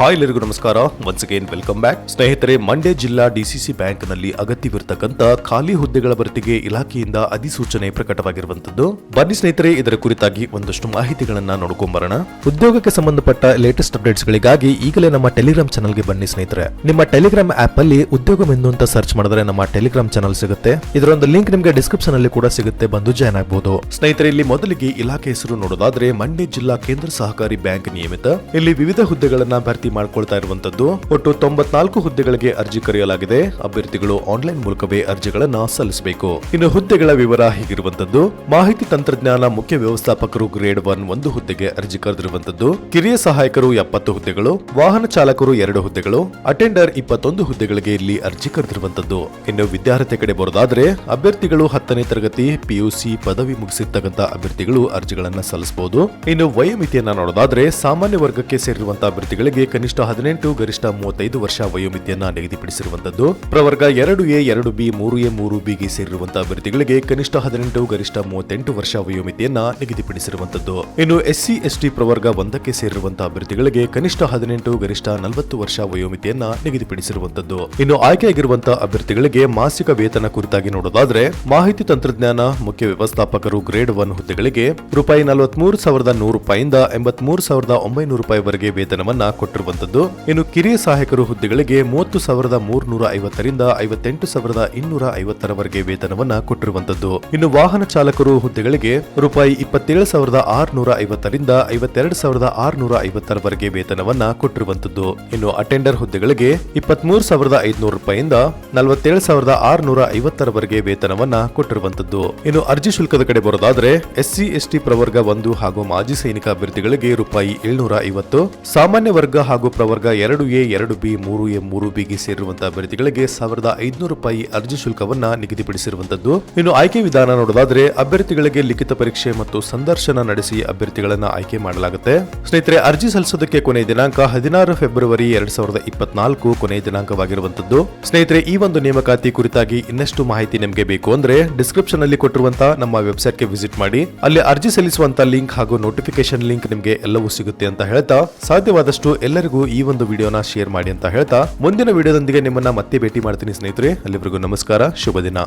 Hi ಎಲ್ಲರಿಗೂ ನಮಸ್ಕಾರ. Once again welcome back ಸ್ನೇಹಿತರೆ, ಮಂಡ್ಯ ಜಿಲ್ಲಾ ಡಿಸಿಸಿ ಬ್ಯಾಂಕ್ನಲ್ಲಿ ಅಗತ್ಯವಿರತಕ್ಕಂಥ ಖಾಲಿ ಹುದ್ದೆಗಳ ಭರ್ತಿಗೆ ಇಲಾಖೆಯಿಂದ ಅಧಿಸೂಚನೆ ಪ್ರಕಟವಾಗಿರುವಂತದ್ದು ಬನ್ನಿ ಸ್ನೇಹಿತರೆ, ಇದರ ಕುರಿತಾಗಿ ಒಂದಷ್ಟು ಮಾಹಿತಿಗಳನ್ನ ನೋಡ್ಕೊಂಬರೋಣ. ಉದ್ಯೋಗಕ್ಕೆ ಸಂಬಂಧಪಟ್ಟ ಲೇಟೆಸ್ಟ್ ಅಪ್ಡೇಟ್ಸ್ ಗಳಿಗಾಗಿ ಈಗಲೇ ನಮ್ಮ ಟೆಲಿಗ್ರಾಮ್ ಚಾನಲ್ಗೆ ಬನ್ನಿ ಸ್ನೇಹಿತರೆ. ನಿಮ್ಮ ಟೆಲಿಗ್ರಾಮ್ ಆಪ್ ಅಲ್ಲಿ ಉದ್ಯೋಗ ಎಂದು ಅಂತ ಸರ್ಚ್ ಮಾಡಿದ್ರೆ ನಮ್ಮ ಟೆಲಿಗ್ರಾಮ್ ಚಾನಲ್ ಸಿಗುತ್ತೆ. ಇದರ ಒಂದು ಲಿಂಕ್ ನಿಮಗೆ ಡಿಸ್ಕ್ರಿಪ್ಷನ್ ಅಲ್ಲಿ ಕೂಡ ಸಿಗುತ್ತೆ, ಬಂದು ಜಾಯ್ನ್ ಆಗಬಹುದು ಸ್ನೇಹಿತರೆ, ಇಲ್ಲಿ ಮೊದಲಿಗೆ ಇಲಾಖೆ ಹೆಸರು ನೋಡೋದಾದ್ರೆ ಮಂಡ್ಯ ಜಿಲ್ಲಾ ಕೇಂದ್ರ ಸಹಕಾರಿ ಬ್ಯಾಂಕ್ ನಿಯಮಿತ. ಇಲ್ಲಿ ವಿವಿಧ ಹುದ್ದೆಗಳನ್ನ ಭರ್ತಿ ಮಾಡ್ಕೊಳ್ತಾ ಇರುವಂತದ್ದು. ಒಟ್ಟು ತೊಂಬತ್ನಾಲ್ಕು ಹುದ್ದೆಗಳಿಗೆ ಅರ್ಜಿ ಕರೆಯಲಾಗಿದೆ. ಅಭ್ಯರ್ಥಿಗಳು ಆನ್ಲೈನ್ ಮೂಲಕವೇ ಅರ್ಜಿಗಳನ್ನ ಸಲ್ಲಿಸಬೇಕು. ಇನ್ನು ಹುದ್ದೆಗಳ ವಿವರ ಹೀಗಿರುವಂತದ್ದು. ಮಾಹಿತಿ ತಂತ್ರಜ್ಞಾನ ಮುಖ್ಯ ವ್ಯವಸ್ಥಾಪಕರು ಗ್ರೇಡ್ ಒನ್ ಒಂದು ಹುದ್ದೆಗೆ ಅರ್ಜಿ ಕರೆದಿರುವಂತದ್ದು. ಕಿರಿಯ ಸಹಾಯಕರು ಎಪ್ಪತ್ತು ಹುದ್ದೆಗಳು, ವಾಹನ ಚಾಲಕರು ಎರಡು ಹುದ್ದೆಗಳು, ಅಟೆಂಡರ್ ಇಪ್ಪತ್ತೊಂದು ಹುದ್ದೆಗಳಿಗೆ ಇಲ್ಲಿ ಅರ್ಜಿ ಕರೆದಿರುವಂತದ್ದು. ಇನ್ನು ವಿದ್ಯಾರ್ಥಿ ಕಡೆ ಬರೋದಾದ್ರೆ, ಅಭ್ಯರ್ಥಿಗಳು ಹತ್ತನೇ ತರಗತಿ, ಪಿಯುಸಿ ಪದವಿ ಮುಗಿಸಿರ್ತಕ್ಕಂಥ ಅಭ್ಯರ್ಥಿಗಳು ಅರ್ಜಿಗಳನ್ನ ಸಲ್ಲಿಸಬಹುದು. ಇನ್ನು ವಯೋಮಿತಿಯನ್ನ ನೋಡೋದಾದ್ರೆ, ಸಾಮಾನ್ಯ ವರ್ಗಕ್ಕೆ ಸೇರಿರುವಂತಹ ಅಭ್ಯರ್ಥಿಗಳಿಗೆ ಕನಿಷ್ಠ ಹದಿನೆಂಟು, ಗರಿಷ್ಠ ಮೂವತ್ತೈದು ವರ್ಷ ವಯೋಮಿತಿಯನ್ನ ನಿಗದಿಪಡಿಸಿರುವಂತದ್ದು ಪ್ರವರ್ಗ ಎರಡು ಎ, ಎರಡು ಬಿ, ಮೂರು ಎ, ಮೂರು ಬಿಗೆ ಸೇರಿರುವಂತಹ ಅಭ್ಯರ್ಥಿಗಳಿಗೆ ಕನಿಷ್ಠ ಹದಿನೆಂಟು, ಗರಿಷ್ಠ ಮೂವತ್ತೆಂಟು ವರ್ಷ ವಯೋಮಿತಿಯನ್ನ ನಿಗದಿಪಡಿಸಿರುವಂತದ್ದು ಇನ್ನು ಎಸ್ಸಿ, ಎಸ್ಟಿ ಪ್ರವರ್ಗ ಒಂದಕ್ಕೆ ಸೇರಿರುವಂತಹ ಅಭ್ಯರ್ಥಿಗಳಿಗೆ ಕನಿಷ್ಠ ಹದಿನೆಂಟು, ಗರಿಷ್ಠ ನಲವತ್ತು ವರ್ಷ ವಯೋಮಿತಿಯನ್ನ ನಿಗದಿಪಡಿಸಿರುವಂತದ್ದು ಇನ್ನು ಆಯ್ಕೆಯಾಗಿರುವಂತಹ ಅಭ್ಯರ್ಥಿಗಳಿಗೆ ಮಾಸಿಕ ವೇತನ ಕುರಿತಾಗಿ ನೋಡೋದಾದ್ರೆ, ಮಾಹಿತಿ ತಂತ್ರಜ್ಞಾನ ಮುಖ್ಯ ವ್ಯವಸ್ಥಾಪಕರು ಗ್ರೇಡ್ ಒನ್ ಹುದ್ದೆಗಳಿಗೆ ರೂಪಾಯಿ ನಲವತ್ಮೂರು ಸಾವಿರದ ನೂರು ರೂಪಾಯಿಂದ ಎಂಬತ್ಮೂರು ಸಾವಿರದ ಒಂಬೈನೂರು ರೂಪಾಯಿವರೆಗೆ ವೇತನವನ್ನ ಕೊಟ್ಟಿರುವಂತದ್ದು ಇನ್ನು ಕಿರಿಯ ಸಹಾಯಕರು ಹುದ್ದೆಗಳಿಗೆ ಮೂವತ್ತು ಸಾವಿರದ ಮೂರ್ನೂರ ಐವತ್ತರಿಂದ ಐವತ್ತೆಂಟು ಸಾವಿರದ ಇನ್ನೂರ ಐವತ್ತರವರೆಗೆ ವೇತನವನ್ನ ಕೊಟ್ಟಿರುವಂತದ್ದು. ಇನ್ನು ವಾಹನ ಚಾಲಕರು ಹುದ್ದೆಗಳಿಗೆ ರೂಪಾಯಿ ಇಪ್ಪತ್ತೇಳು ಸಾವಿರದ ಆರುನೂರ ಐವತ್ತರಿಂದ ಐವತ್ತೆರಡು ಸಾವಿರದ ಆರುನೂರ ಐವತ್ತರವರೆಗೆ ವೇತನವನ್ನ ಕೊಟ್ಟಿರುವಂತದ್ದು. ಇನ್ನು ಅಟೆಂಡರ್ ಹುದ್ದೆಗಳಿಗೆ ಇಪ್ಪತ್ಮೂರು ಸಾವಿರದ ಐದುನೂರು ರೂಪಾಯಿಂದ ನಲವತ್ತೇಳು ಸಾವಿರದ ಆರುನೂರ ಐವತ್ತರವರೆಗೆ ವೇತನವನ್ನ ಕೊಟ್ಟಿರುವಂತದ್ದು. ಇನ್ನು ಅರ್ಜಿ ಶುಲ್ಕದ ಕಡೆ ಬರೋದಾದ್ರೆ, ಎಸ್ಸಿ, ಎಸ್ಟಿ ಪ್ರವರ್ಗ ಒಂದು ಹಾಗೂ ಮಾಜಿ ಸೈನಿಕ ಅಭ್ಯರ್ಥಿಗಳಿಗೆ ರೂಪಾಯಿ ಏಳ್ನೂರ ಐವತ್ತು, ಸಾಮಾನ್ಯ ವರ್ಗ ಹಾಗೂ ಪ್ರವರ್ಗ ಎರಡು ಎ, ಎರಡು ಬಿ, ಮೂರು ಎ, ಮೂರು ಬಿಗೆ ಸೇರಿರುವಂತಹ ಅಭ್ಯರ್ಥಿಗಳಿಗೆ ಸಾವಿರದ ಐದುನೂರು ರೂಪಾಯಿ ಅರ್ಜಿ ಶುಲ್ಕವನ್ನ ನಿಗದಿಪಡಿಸಿರುವಂತದ್ದು. ಇನ್ನು ಆಯ್ಕೆ ವಿಧಾನ ನೋಡೋದಾದ್ರೆ, ಅಭ್ಯರ್ಥಿಗಳಿಗೆ ಲಿಖಿತ ಪರೀಕ್ಷೆ ಮತ್ತು ಸಂದರ್ಶನ ನಡೆಸಿ ಅಭ್ಯರ್ಥಿಗಳನ್ನ ಆಯ್ಕೆ ಮಾಡಲಾಗುತ್ತೆ. ಸ್ನೇಹಿತರೆ, ಅರ್ಜಿ ಸಲ್ಲಿಸೋದಕ್ಕೆ ಕೊನೆಯ ದಿನಾಂಕ ಹದಿನಾರು ಫೆಬ್ರವರಿ ಎರಡ್ ಸಾವಿರದ ಇಪ್ಪತ್ನಾಲ್ಕು ಕೊನೆಯ ದಿನಾಂಕವಾಗಿರುವಂತದ್ದು. ಸ್ನೇಹಿತರೆ, ಈ ಒಂದು ನೇಮಕಾತಿ ಕುರಿತಾಗಿ ಇನ್ನಷ್ಟು ಮಾಹಿತಿ ನಿಮಗೆ ಬೇಕು ಅಂದ್ರೆ ಡಿಸ್ಕ್ರಿಪ್ಷನ್ ಅಲ್ಲಿ ಕೊಟ್ಟಿರುವಂತಹ ನಮ್ಮ ವೆಬ್ಸೈಟ್ಗೆ ವಿಸಿಟ್ ಮಾಡಿ. ಅಲ್ಲಿ ಅರ್ಜಿ ಸಲ್ಲಿಸುವಂತ ಲಿಂಕ್ ಹಾಗೂ ನೋಟಿಫಿಕೇಶನ್ ಲಿಂಕ್ ನಿಮಗೆ ಎಲ್ಲವೂ ಸಿಗುತ್ತೆ ಅಂತ ಹೇಳ್ತಾ, ಸಾಧ್ಯವಾದಷ್ಟು ಎಲ್ಲರಿಗೂ ಈ ಒಂದು ವಿಡಿಯೋನ ಶೇರ್ ಮಾಡಿ ಅಂತ ಹೇಳ್ತಾ ಮುಂದಿನ ವಿಡಿಯೋದೊಂದಿಗೆ ನಿಮ್ಮನ್ನ ಮತ್ತೆ ಭೇಟಿ ಮಾಡ್ತೀನಿ ಸ್ನೇಹಿತರೆ. ಅಲ್ಲಿವರೆಗೂ ನಮಸ್ಕಾರ, ಶುಭ ದಿನ.